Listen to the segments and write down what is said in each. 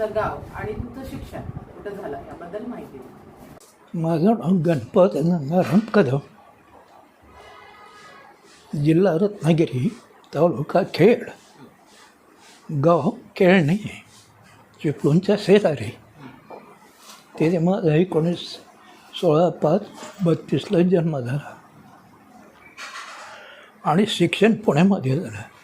तुमचं गाव आणि तुमचं शिक्षण कुठं झालं याबद्दल माहिती माझं नाव गणपत गंगाराम कदम. जिल्हा रत्नागिरी तालुका खेड. गाव केळणी चिपळूणच्या शेजारी. तिथे माझा एकोणीस सोळा पाच बत्तीसला जन्म झाला. आणि शिक्षण पुण्यामध्ये झालं.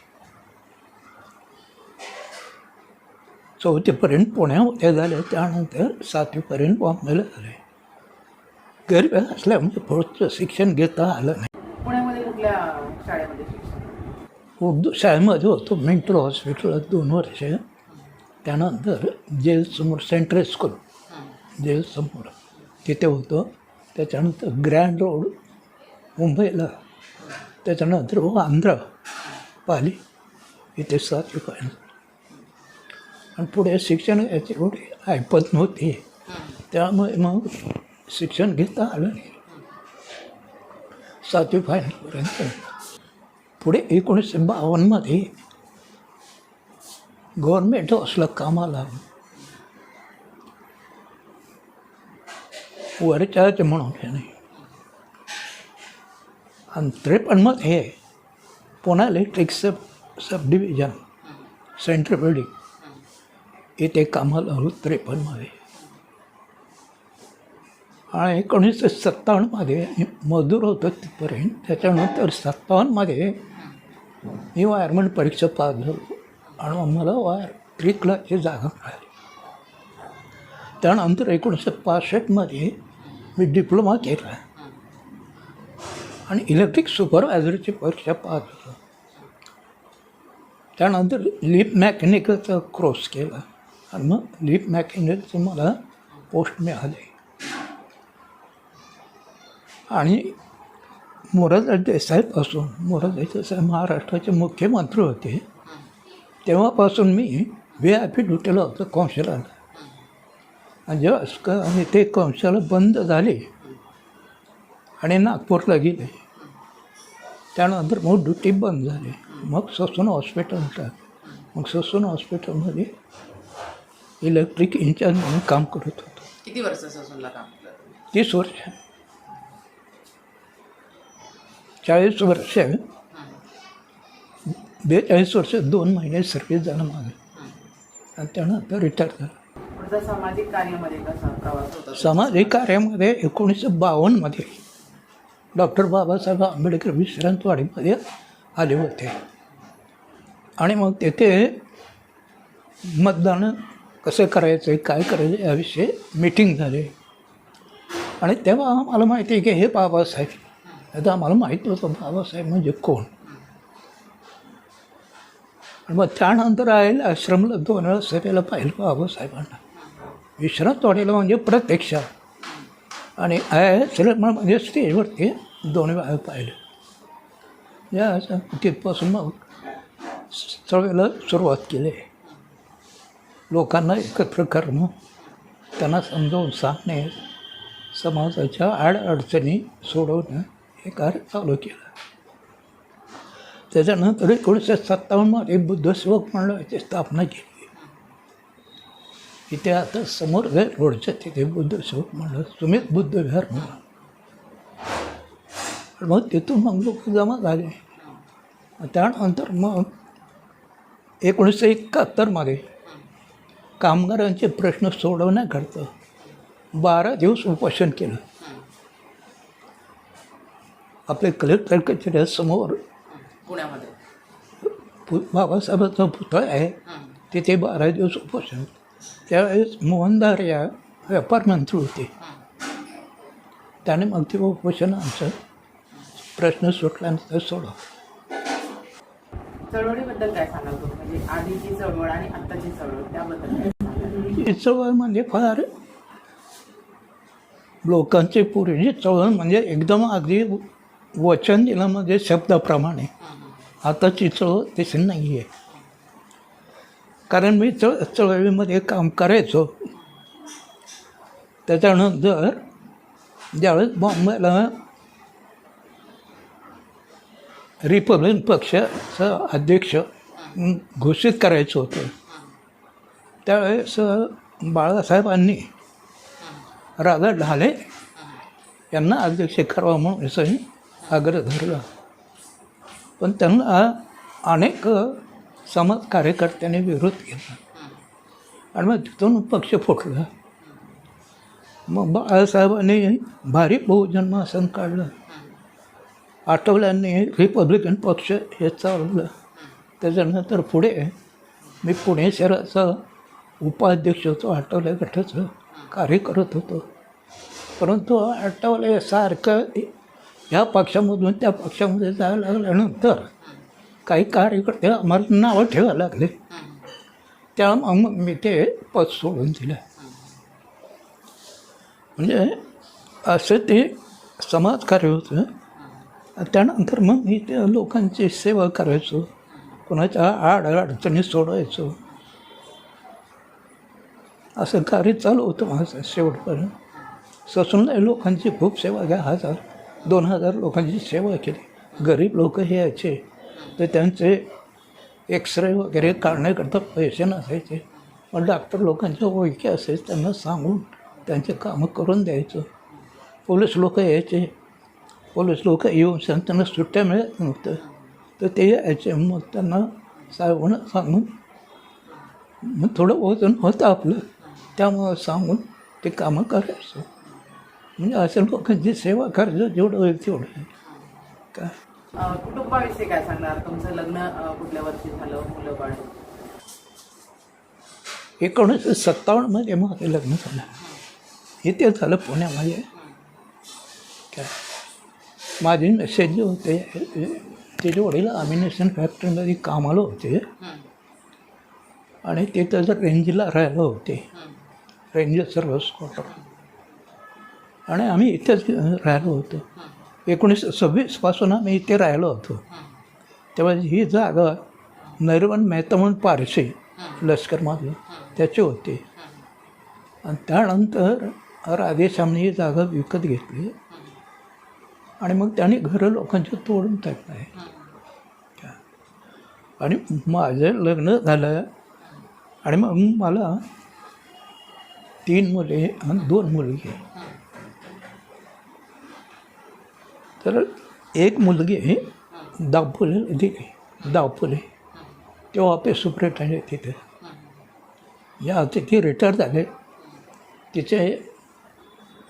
चौथीपर्यंत पुण्यामध्ये झालं त्यानंतर सातवीपर्यंत बॉम्बेला झाले गरीब असल्यामुळे पुढचं शिक्षण घेता आलं नाही. पुण्यामध्ये कुठल्या शाळेमध्ये शिक्षण? उर्दू शाळेमध्ये होतो मेंटल हॉस्पिटल दोन वर्ष. त्यानंतर जेलसमोर सेंट्रल स्कूल. जेलसमोर तिथे होतो. त्याच्यानंतर ग्रँड रोड मुंबईला. त्याच्यानंतर आंध्र पाली. इथे सातवी पर्यंत आणि पुढे शिक्षण याची एवढी ऐपत नव्हती. त्यामुळे मग शिक्षण घेता आलं नाही. सातवी फायनलपर्यंत पुढे एकोणीसशे बावन्नमध्ये गव्हर्मेंट हाऊसला कामाला वरचार्ज म्हणून नाही. आणि त्रेपन्नमध्ये पुन्हा electric sub sub division central building येते कामाला आलो त्रेपन्नमध्ये आणि एकोणीसशे सत्तावन्नमध्ये मजूर होतो तिथपर्यंत. त्याच्यानंतर सत्तावन्नमध्ये मी वायरमन परीक्षा पास झालो. आणि आम्हाला मला वायर थ्री क्लासची जागा मिळाली. त्यानंतर एकोणीसशे पासष्टमध्ये मी डिप्लोमा केला. आणि इलेक्ट्रिक सुपरवायझरची परीक्षा पास झालो. त्यानंतर लिप मॅकॅनिकलचा कोर्स केला. आणि मग लिप मॅकॅनिकलचं मला पोस्ट मिळाले. आणि मोरारजी देसाईपासून मोरारजी देसाई महाराष्ट्राचे मुख्यमंत्री होते. तेव्हापासून मी व्ही आय पी ड्युटीला होतो कौशलाला आणि जेव्हा आणि ते कौशल बंद झाले आणि नागपूरला गेले त्यानंतर मग ड्युटी बंद झाली. मग ससून हॉस्पिटलला मग ससून हॉस्पिटलमध्ये इलेक्ट्रिक इंचार्ज म्हणून काम करत होतो. किती वर्ष ससूनला काम केलं? तीस वर्ष. चाळीस वर्ष. बेचाळीस वर्ष दोन महिने सर्व्हिस झालं माझं आणि त्यानंतर रिटायर झालं. सामाजिक कार्यामध्ये कसा सामाजिक कार्यामध्ये एकोणीसशे बावन्नमध्ये डॉक्टर बाबासाहेब आंबेडकर विश्रांतवाडीमध्ये आले होते. आणि मग तेथे मतदान कसं करायचं आहे काय करायचं याविषयी मीटिंग झाली. आणि तेव्हा आम्हाला माहिती आहे की हे बाबासाहेब आता आम्हाला माहीत नव्हतं बाबासाहेब म्हणजे कोण. आणि मग त्यानंतर आईल आश्रमला दोन वेळा सभेला पाहिलं बाबासाहेबांना. विश्रांत विश्रांतवाडीला म्हणजे प्रत्यक्ष. आणि आय आश्रम म्हणजे स्टेजवरती दोन वेळा पाहिलं. या तिथपासून मग चळवळीला सुरुवात केली. लोकांना एकत्र करणं त्यांना समजावून सांगणे समाजाच्या आडअडचणी सोडवणं हे कार्य चालू केलं. त्याच्यानंतर एकोणीसशे सत्तावन्नमध्ये बुद्धसेवक मंडळाची स्थापना केली. इथे आता समोर जे रोडच्या तिथे बुद्ध सेवक मंडळ सुमित बुद्ध विहार म्हणून मग तिथून मग लोक जमा झाले. त्यानंतर मग एकोणीसशे एकाहत्तरमध्ये कामगारांचे प्रश्न सोडवण्याकरता बारा दिवस उपोषण केलं. आपले कलेक्टर कचेऱ्यासमोर पुण्यामध्ये. पु बाबासाहेबांचा पुतळा आहे. तिथे बारा दिवस उपोषण. त्यावेळेस मोहनदार या व्यापार मंत्री होते. त्याने मग ते उपोषण आमचं प्रश्न सुटल्यानंतर सोडव चळवळीबद्दल काय सांगाल तुम्ही? म्हणजे आधीची चळवळ आणि आत्ताची चळवळ त्याबद्दल काय सांगाल? ही चळवळ म्हणजे फार लोकांची पूर्वीची चळवळ म्हणजे एकदम अगदी वचन दिलं म्हणजे शब्दाप्रमाणे. आताची चळवळ तशी नाही आहे कारण मी चळ चळवळीमध्ये काम करायचो. त्याच्यानंतर ज्यावेळेस बॉम्बेला रिपब्लिकन पक्षाचं अध्यक्ष घोषित करायचं होतं. त्यावेळेस बाळासाहेबांनी राजा ढाले यांना अध्यक्ष करावा म्हणून असंही आग्रह धरला. पण त्यांना अनेक समाज कार्यकर्त्यांनी विरोध केला. आणि मग तिथून पक्ष फुटला. मग बाळासाहेबांनी भारी बहुजन महासन काढलं. आठवल्यांनी रिपब्लिकन पक्ष हे चालवलं. त्याच्यानंतर पुढे मी पुणे शहराचा उपाध्यक्ष होतो आठवल्या गटाचं कार्य करत होतो. परंतु आठवले सारखं ह्या पक्षामधून त्या पक्षामध्ये जायला लागल्यानंतर काही कार्यकर्ते आम्हाला नावं ठेवायला लागले. त्या मग मी ते पद सोडून दिलं. म्हणजे असं ते समाजकार्य होतं. त्यानंतर मग मी त्या लोकांची सेवा करायचो. कोणाच्या आड अडचणी सोडवायचो. असं कार्य चालू होतं माझं शेवटपर्यंत. ससून लोकांची खूप सेवा घ्या. हजार दोन हजार लोकांची सेवा केली. गरीब लोक हे यायचे. तर त्यांचे एक्सरे वगैरे काढण्याकरता पैसे नसायचे. पण डॉक्टर लोकांच्या ओळखी असायचे. त्यांना सांगून त्यांचे कामं करून द्यायचं. पोलीस लोक यायचे. पोलीस लोक येऊन सांग त्यांना सुट्ट्या मिळत नव्हतं तर ते यायचे मग त्यांना साहेबांना सांगून मग थोडं वजन होतं आपलं त्यामुळं सांगून ते कामं करायचं म्हणजे अशा लोकांची सेवा करायचं जेवढं होईल तेवढं काय अ, कुटुंबाविषयी काय सांगणार तुमचं लग्न कुठल्या वर्षी झालं मुलं बाळ एकोणीसशे सत्तावन्नमध्ये माझं लग्न झालं इथे झालं पुण्यामध्ये काय माझे मेसेज जे होते त्याचे वडील अमिनेशन फॅक्टरीमध्ये कामाला होते. आणि तिथं जर रेंजला राहिलं होते. रेंज सर्व्हिस क्वार्टर आणि आम्ही इथेच राहिलो होतो. एकोणीसशे सव्वीसपासून आम्ही इथे राहिलो होतो. तेव्हा ही जागा नैरवन मेहता म्हणून पारशी लष्करमधलं त्याचे होते. आणि त्यानंतर राधेश्यामने ही जागा विकत घेतली. आणि मग त्याने घरं लोकांची तोडून टाकलं आहे. आणि माझं लग्न झालं. आणि मग मला तीन मुले आणि दोन मुलगे. तर एक मुलगी दापोलीला दिली दापोली. तेव्हा आपले सुपरिटेंडेंट तिथे. या तिथे रिटायर झाले. तिचे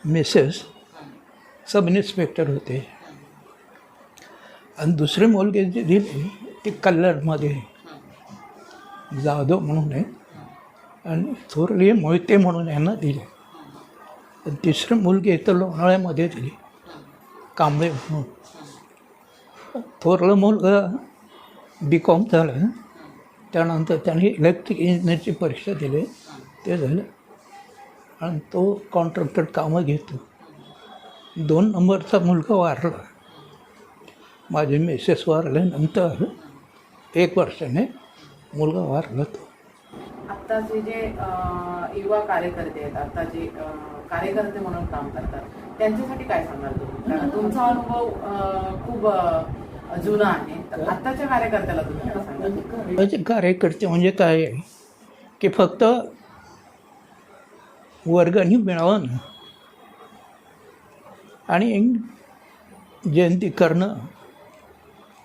मिसेस सब इन्स्पेक्टर होते. आणि दुसरे मुलगी जे दिली ती कल्याणमध्ये जाधव म्हणून आहे. आणि थोरले मोहिते म्हणून यांना दिले. आणि तिसरी मुलगी तर लोणाळ्यामध्ये दिली. कांबळे म्हणून. थोरलं मुलगा बी कॉम झालं. त्यानंतर त्यांनी इलेक्ट्रिक इंजिनिअरची परीक्षा दिली. ते झालं. आणि तो कॉन्ट्रॅक्टर कामं घेतो. दोन नंबरचा मुलगा वारला. माझे मिसेस वारल्यानंतर एक वर्षाने मुलगा वारला तो. आत्ताचे जे युवा कार्यकर्ते आहेत आता जे कार्यकर्ते म्हणून काम करतात त्यांच्यासाठी काय सांगाल तुम्ही? कारण तुमचा अनुभव खूप जुना आहे. तर आत्ताच्या कार्यकर्त्याला तुम्ही काय सांगाल? म्हणजे कार्यकर्ते म्हणजे काय की फक्त वर्गणी मिळावं ना. आणि जयंती करणं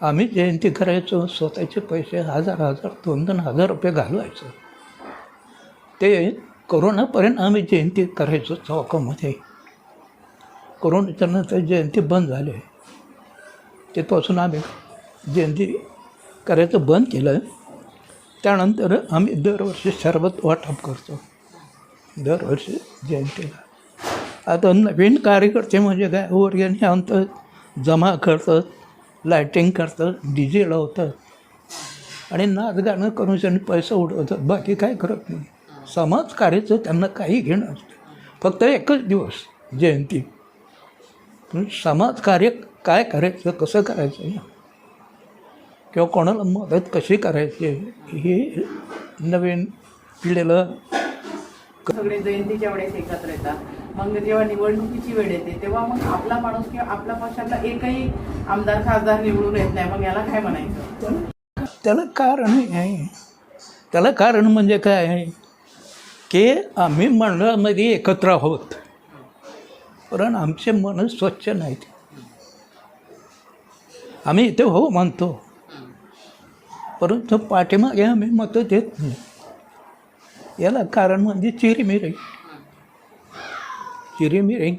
आम्ही जयंती करायचो स्वतःचे पैसे हजार हजार दोन दोन हजार रुपये घालवायचो. ते कोरोनापर्यंत आम्ही जयंती करायचो चौकामध्ये. करोनाच्या नंतर जयंती बंद झाले. तिथपासून आम्ही जयंती करायचं बंद केलं. त्यानंतर आम्ही दरवर्षी सरबत वाटप करतो. दरवर्षी जयंतीला. आता नवीन कार्यकर्ते म्हणजे काय? वर्गणी आणतात जमा करतात लायटिंग करतात डी जे लावतात. आणि नाच गाणं करून त्यांनी पैसा उडवतात. बाकी काय करत नाही. समाज कार्याचं त्यांना काही घेणं असतं. फक्त एकच दिवस जयंती. समाजकार्य काय करायचं कसं करायचं? किंवा कोणाला मदत कशी करायची? हे नवीन पिढीला सगळे जयंतीच्या वेळेस एकत्र येतात. मग जेव्हा निवडणुकीची वेळ येते तेव्हा मग आपला माणूस किंवा आपल्या पक्षातला एकही आमदार खासदार निवडून येत नाही. मग याला काय म्हणायचं? त्याला कारण आहे. त्याला कारण म्हणजे काय आहे? की आम्ही मंडळामध्ये एकत्र आहोत. कारण आमचे मन स्वच्छ नाहीत. आम्ही इथे हो मानतो परंतु पाठीमागे आम्ही मतं देत नाही. याला कारण म्हणजे चिरमिरी. चिरीमिरी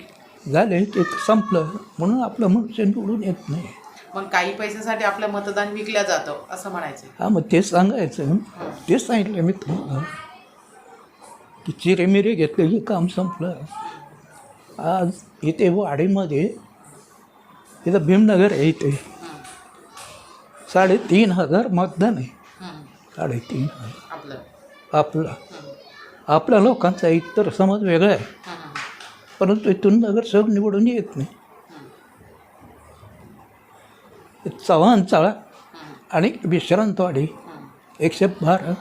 झाले ते संपलं. म्हणून आपलं मनुष्य निवडून येत नाही. मग काही पैशासाठी आपलं मतदान विकल्या जातं असं म्हणायचं हा मग तेच सांगायचं. तेच सांगितलं मी तुम्हाला की चिरेमिरे घेतलं की काम संपलं. आज इथे वाडीमध्ये इथं भीमनगर आहे इथे. साडेतीन हजार मतदान आहे. साडेतीन हजार. आपलं. आपला. आपल्या लोकांचा इतर समाज वेगळा आहे. परंतु इथून नगरसेवक निवडून येत नाही. चव्हाण चाळा आणि विश्रांतवाडी एकशे बारा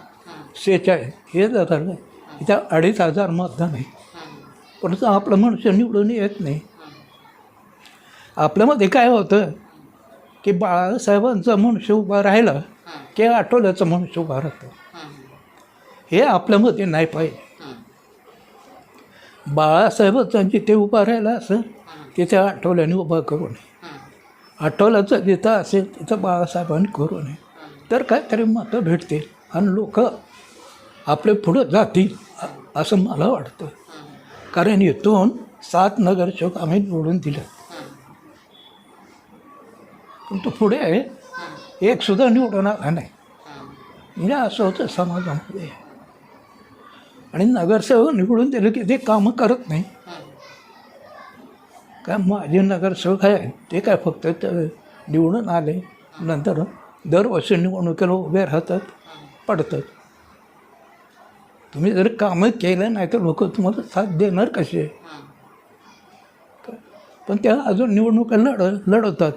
सेहेचाळीस हे जातात इथं अडीच हजार मतदान आहे. परंतु आपलं मनुष्य निवडून येत नाही. आपल्यामध्ये काय होतं की बाळासाहेबांचं मनुष्य उभा राहिला की आठवल्याचं मनुष्य उभा राहतं. हे आपल्यामध्ये नाही पाहिजे. बाळासाहेबांचा जिथे उभा राहिला असं तिथे आठवल्याने उभा करू नये आठवल्याचं जिथं असेल तिथं बाळासाहेबांनी करू नये तर काहीतरी मतं भेटतील आणि लोक आपले पुढं जातील असं मला वाटतं. कारण इथून सात नगरसेवक आम्ही निवडून दिलं पण तो पुढे एकसुद्धा निवडून आला नाही. म्हणजे असं होतं समाजामध्ये. आणि नगरसेवक निवडून दिलं की ते कामं करत नाही. काय माझे नगरसेवक आहे ते काय फक्त निवडून आले नंतर दरवर्षी निवडणुकीला उभे राहतात पडतात. तुम्ही जर कामं केलं नाही तर लोक तुम्हाला साथ देणार कसे? पण त्या अजून निवडणुका लढ लढवतात.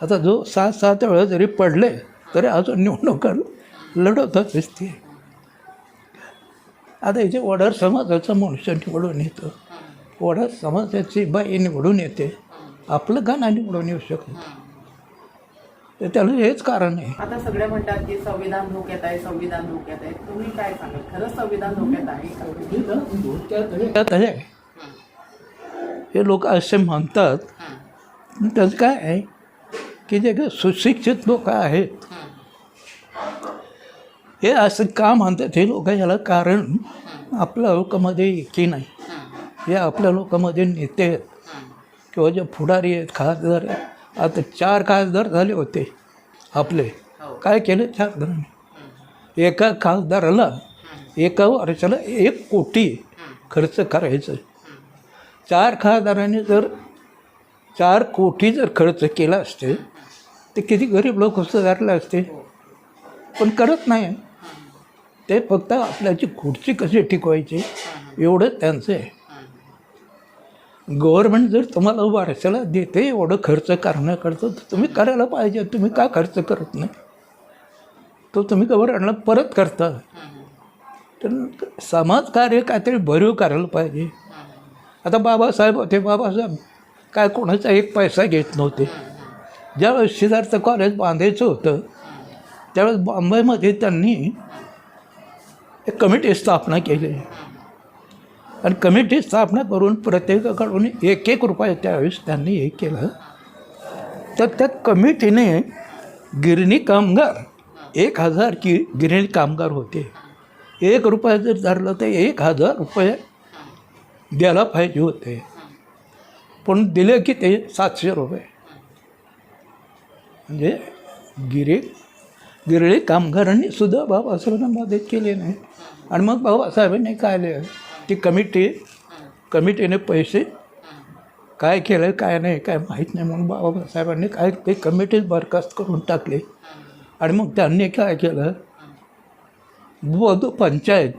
आता जो सात सात वेळा जरी पडले तरी अजून निवडणुका लढवतात दिसते आता इथे वडार समाजाचा मनुष्य निवडून येतो. वडार समाजाची बाई निवडून येते. आपलं गाणं निवडून येऊ शकत? तर त्याला हेच कारण आहे. आता सगळे म्हणतात की संविधान धोक्यात आहे संविधान धोक्यात आहे. तुम्ही काय सांगाल? खरंच संविधान धोक्यात आहे हे लोक असे म्हणतात. त्याचं काय आहे? की जे सुशिक्षित लोक आहेत हे असं का म्हणतात हे लोक याला कारण आपल्या लोकांमध्ये एकी नाही? हे आपल्या लोकांमध्ये नेते आहेत. किंवा जे पुढारी आहेत खासदार आहेत. आता चार खासदार झाले होते आपले. काय केले चार जणांनी? एका खासदाराला एका वर्षाला एक कोटी खर्च करायचं चार खासदारांनी जर चार कोटी जर खर्च केला असते ते किती गरीब लोक सुधारले असते? पण करत नाही. ते फक्त आपल्याची खुर्ची कशी टिकवायची एवढं त्यांचं आहे. गव्हर्मेंट जर तुम्हाला वारशाला देते एवढं खर्च करण्याकरता तर तुम्ही करायला पाहिजे. तुम्ही का खर्च करत नाही? तो तुम्ही गव्हर्नमेंटला परत करता. तर समाजकार्य काहीतरी भरीव करायला पाहिजे. आता बाबासाहेब होते. बाबासाहेब काय कोणाचा एक पैसा घेत नव्हते. ज्यावेळेस सिद्धार्थ कॉलेज बांधायचं होतं त्यावेळेस बॉम्बेमध्ये त्यांनी एक कमिटी स्थापना केली. आणि कमिटी स्थापना करून प्रत्येकाकडून एक एक रुपये त्यावेळेस त्यांनी हे केलं. तर त्या कमिटीने गिरणी कामगार एक हजार की गिरणी कामगार होते. एक रुपया जर धरलं तर एक हजार रुपये द्यायला पाहिजे होते. पण दिले की ते सातशे रुपये. म्हणजे गिरे गिरळी कामगारांनी सुद्धा बाबासाहेबांना मदत केली नाही. आणि मग बाबासाहेबांनी काय लिहिलं? ती कमिटी कमिटीने पैसे काय केलं काय नाही काय माहीत नाही म्हणून बाबासाहेबांनी काय ते कमिटीच बरखास्त करून टाकली. आणि मग त्यांनी काय केलं? बौद्ध पंचायत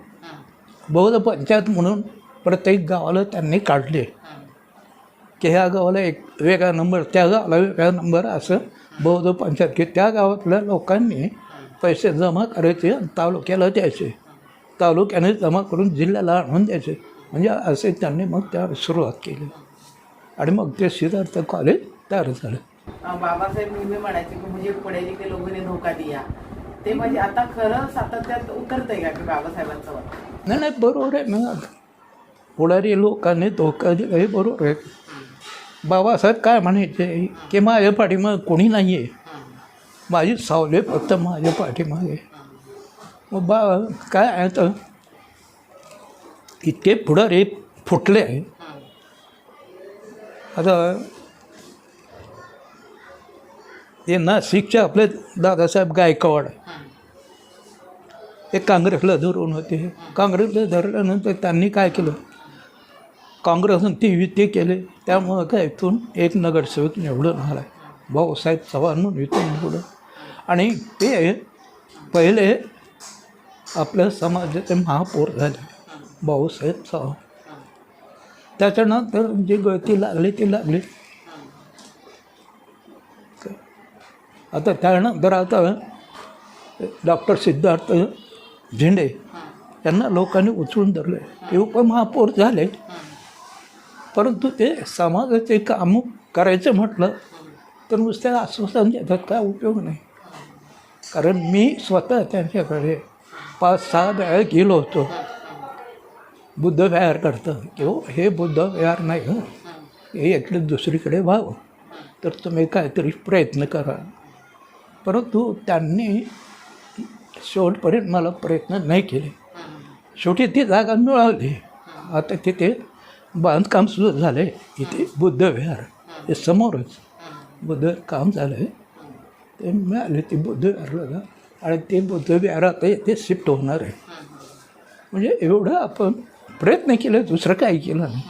बौद्ध पंचायत म्हणून प्रत्येक गावाला त्यांनी काढले. की ह्या गावाला एक वेगळा नंबर त्या गावाला वेगळा नंबर असं बौद्ध पंचायत की त्या गावातल्या लोकांनी पैसे जमा करायचे आणि तालुक्याला द्यायचे. तालुक्याने जमा करून जिल्ह्याला आणून द्यायचे. म्हणजे असे त्यांनी मग त्या सुरुवात केली. आणि मग ते सिद्धार्थ कॉलेज तयार झालं. बाबासाहेब नेहमी म्हणायचे की म्हणजे पुढे के लोगों ने धोका दिया ते म्हणजे आता खरं सातत्यात उतरतंय का की बाबासाहेबांचं नाही नाही बरोबर आहे. ना पुढारी लोकांनी धोका दिला हे बरोबर आहे. बाबासाहेब काय म्हणायचे की माझ्या पाठीमागे कोणी नाही आहे माझी सावले फक्त माझ्या पाठीमागे. मग बा काय आहे इतके इतके रे फुटले. आहे आता हे नाशिकचे आपले दादासाहेब गायकवाड. ते काँग्रेसला धरून होते. काँग्रेसला धरल्यानंतर त्यांनी काय केलं? काँग्रेसनं ते युती केले. त्यामुळं काय इथून एक नगरसेवक निवडून आला आहे भाऊसाहेब चव्हाण म्हणून इथून निवडून. आणि ते पहिले आपल्या समाजाचे महापौर झाले भाऊसाहेब चव्हाण. त्याच्यानंतर जी गळती लागली ती लागली. आता त्यानंतर आता डॉक्टर सिद्धार्थ झेंडे यांना लोकांनी उचलून धरले ते उपमहापौर झाले. परंतु ते समाजाचे काम करायचं म्हटलं तर नुसत्या आश्वासन देतात काय उपयोग नाही. कारण मी स्वतः त्यांच्याकडे पाच सहा वेळा गेलो होतो. बुद्ध विहार करतं. किंवा हे बुद्ध विहार नाही हो. हे इकडे दुसरीकडे व्हावं तर तुम्ही काहीतरी प्रयत्न करा. परंतु त्यांनी शेवटपर्यंत मला प्रयत्न नाही केले. शेवटी ती जागा मिळाली. आता तिथे बांधकाम सुरू झालं आहे इथे बुद्ध विहार. हे समोरच बुद्ध काम झालं आहे ते मिळाले ते बुद्ध विहारला. आणि ते बुद्ध विहारात ते शिफ्ट होणार आहे. म्हणजे एवढं आपण प्रयत्न केले दुसरं काही केलं नाही.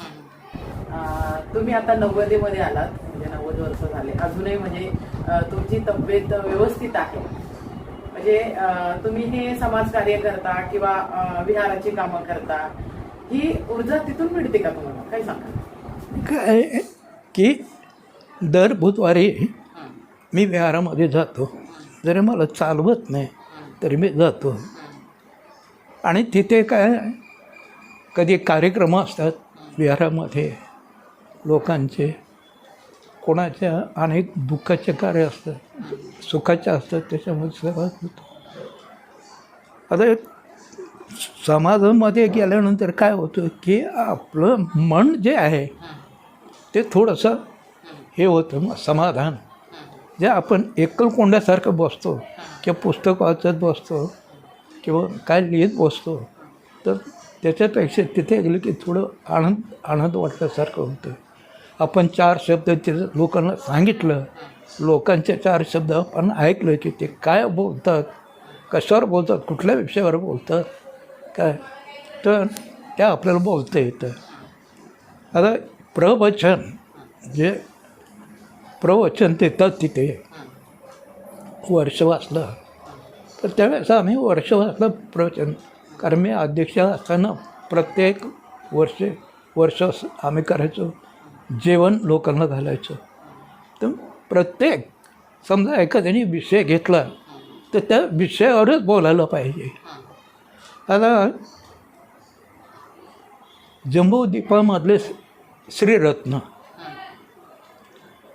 तुम्ही आता नव्वदीमध्ये आलात म्हणजे नव्वद वर्ष झाले. अजूनही म्हणजे तुमची तब्येत व्यवस्थित आहे. म्हणजे तुम्ही हे समाजकार्य करता किंवा विहाराची कामं करता. ही ऊर्जा तिथून मिळते का तुम्हाला? काय सांगा. काय की दर बुधवारी मी विहारामध्ये जातो. जरी मला चालवत नाही तरी मी जातो. आणि तिथे काय कधी कार्यक्रम असतात विहारामध्ये लोकांचे. कोणाच्या अनेक दुःखाचे कार्य असतात सुखाचे असतात त्याच्यामध्ये सहभाग होतो. आता समाजामध्ये गेल्यानंतर काय होतं की आपलं मन जे आहे ते थोडंसं हे होतं मग समाधान. जे आपण एकलकोंड्यासारखं बसतो किंवा पुस्तक वाचत बसतो किंवा काय लिहित बसतो तर त्याच्यापेक्षा तिथे गेलं की थोडं आनंद आनंद वाटल्यासारखं होतं. आपण चार शब्द तिथे लोकांना सांगितलं. लोकांचे चार शब्द आपण ऐकलं की ते काय बोलतात कशावर बोलतात कुठल्या विषयावर बोलतात काय? तर त्या आपल्याला बोलता येतं. आता प्रवचन जे प्रवचन देतात तिथे वर्ष वाचलं तर त्यावेळेस आम्ही वर्ष वाचलं प्रवचन. कारण मी अध्यक्ष असताना प्रत्येक वर्षे वर्ष आम्ही करायचो जेवण लोकांना घालायचं. तर प्रत्येक समजा एखाद्याने विषय घेतला तर त्या विषयावरच बोलायला पाहिजे. आता जम्बूद्वीपामधले श्रीरत्न.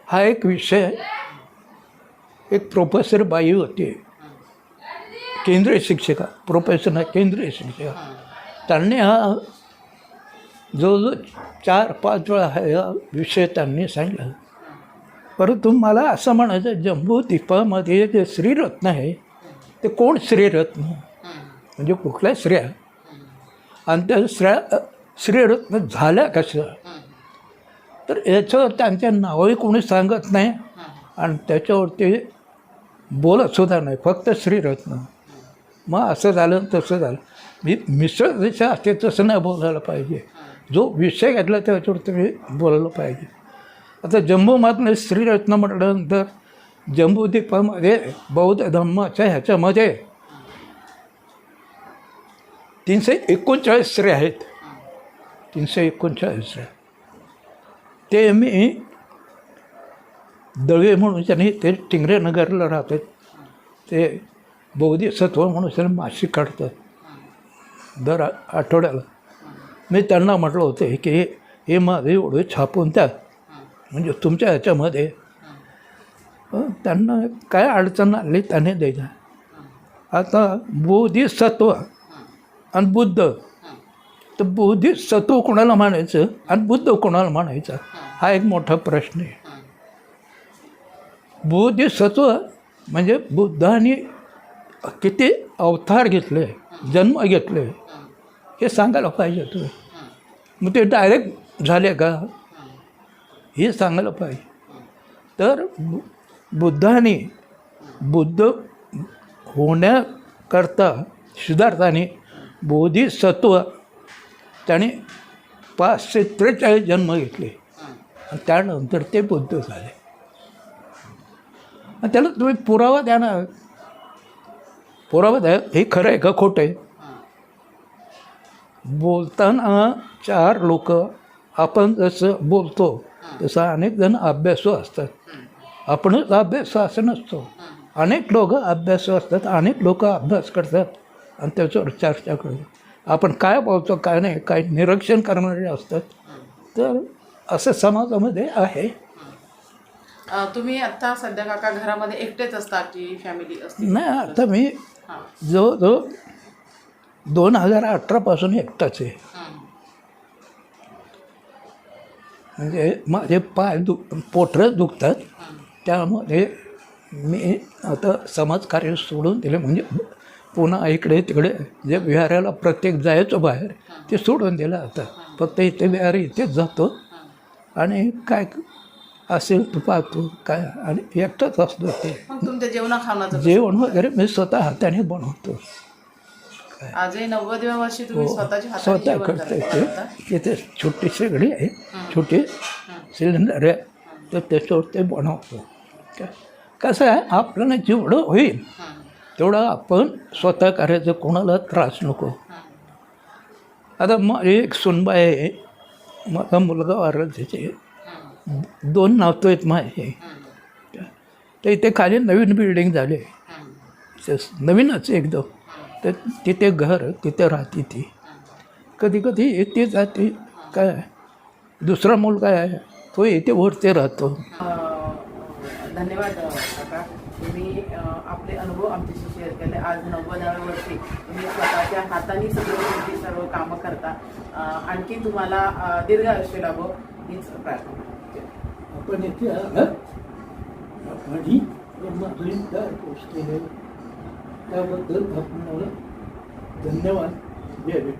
हा एक विषय. एक प्रोफेसर बाई होती. केंद्रीय शिक्षिका. प्रोफेसर नाही केंद्रीय शिक्षिका. त्यांनी हा जवळजवळ चार पाच वेळा हा विषय त्यांनी सांगितला. परंतु मला असं म्हणायचं जम्बूद्वीपामध्ये जे श्रीरत्न आहे ते कोण श्रीरत्न? म्हणजे कुठल्या स्त्रिया? आणि त्या स्त्रिया श्रीरत्न झाल्या कशा तर याचं त्यांच्या नावही कोणी सांगत नाही आणि त्याच्यावरती बोलतसुद्धा बोलत सुद्धा नाही फक्त श्रीरत्न मग असं झालं तसं झालं. मी मिसळ जसं असते तसं नाही बोलायला पाहिजे. जो विषय घेतला त्याच्यावरती मी बोलायला पाहिजे. आता जम्बूमधलं श्रीरत्न म्हटल्यानंतर जम्बूद्वीपामध्ये बौद्ध धर्माच्या ह्याच्यामध्ये तीनशे एकोणचाळीस स्त्री आहेत. तीनशे एकोणचाळीस स्त्रिया ते मी दळवे म्हणून त्यांनी ते टिंगरे नगरला राहतात. ते बौद्धी सत्व म्हणून त्यांनी मासिक काढतात. दर आठवड्याला. मी त्यांना म्हटलं होतं की हे माझे एवढे छापून द्या. म्हणजे तुमच्या ह्याच्यामध्ये. त्यांना काय अडचण आली त्याने द्यायचं आता बोधिसत्व आणि बुद्ध. तर बोधिसत्व कोणाला म्हणायचं? आणि बुद्ध कोणाला म्हणायचा? हा एक मोठा प्रश्न आहे. बोधिसत्व म्हणजे बुद्धाने किती अवतार घेतले जन्म घेतले हे सांगायला पाहिजे तुम्ही मग ते डायरेक्ट झाले का? हे सांगायला पाहिजे. तर बु बुद्धाने बुद्ध होण्याकरता सिद्धार्थाने बोधिसत्व. त्याने पाचशे त्रेचाळीस जन्म घेतले. आणि त्यानंतर ते बुद्ध झाले. आणि त्याला तुम्ही पुरावा द्या ना. पुरावा द्या. हे खरं आहे का खोटं आहे? बोलताना चार लोक आपण जसं बोलतो तसं अनेक जण अभ्यासू असतात. आपणच अभ्यास असं नसतो. अनेक लोक अभ्यासू असतात. अनेक लोक अभ्यास करतात. आणि त्याच्यावर चर्चा करतात आपण काय बोलतो काय नाही काय निरीक्षण करणारे असतात. तर असं समाजामध्ये आहे. तुम्ही आता सध्या काका घरामध्ये एकटेच असता की फॅमिली असते? नाही आता मी हां. जवळजवळ दोन हजार अठरापासून एकटाच आहे. म्हणजे माझे पाय दु पोटरच दुखतात. त्यामध्ये मी आता समाजकार्य सोडून दिले. म्हणजे पुन्हा इकडे तिकडे जे विहाराला प्रत्येक जायचो बाहेर ते सोडून दिलं आता फक्त इथे विहार इथेच जातो. आणि काय असेल तर पाहतो. काय आणि एकटाच असतो ते. जेवणा जेवण वगैरे मी स्वतः हाताने बनवतो. आजही नव्वदव्या वर्षी तुम्ही स्वतःच्या हाताने स्वतः जेवण करता येते. तिथे छोटी शेगडी आहे. छोटी सिलेंडर आहे. तर त्याच्यावर ते बनवतो. काय? कसं आहे? आपल्याला जेवढं होईल हं. तेवढं आपण स्वतः करायचं कोणाला त्रास नको. आता माझी एक सुनबाई आहे माझा मुलगा वारला त्याचे दोन नावतो आहेत माझे. तर इथे खाली नवीन बिल्डिंग झाले. नवीनच एकदम. तर तिथे घर तिथे राहते ती. कधी कधी येते जाते. काय? दुसरा मुलगा आहे तो येते वरती राहतो. धन्यवाद अ, काका तुम्ही अ, आपले अनुभव गेले आज नव्वदाव्या वर्षी तुम्ही स्वतःच्या हाताने सगळं तुमची सर्व कामं करता. आणखी तुम्हाला दीर्घ आयुष्य लाभो हीच प्रार्थना. आपण इथे आणि माझी काय गोष्ट आहे. त्याबद्दल आपल्याला धन्यवाद द्यावे.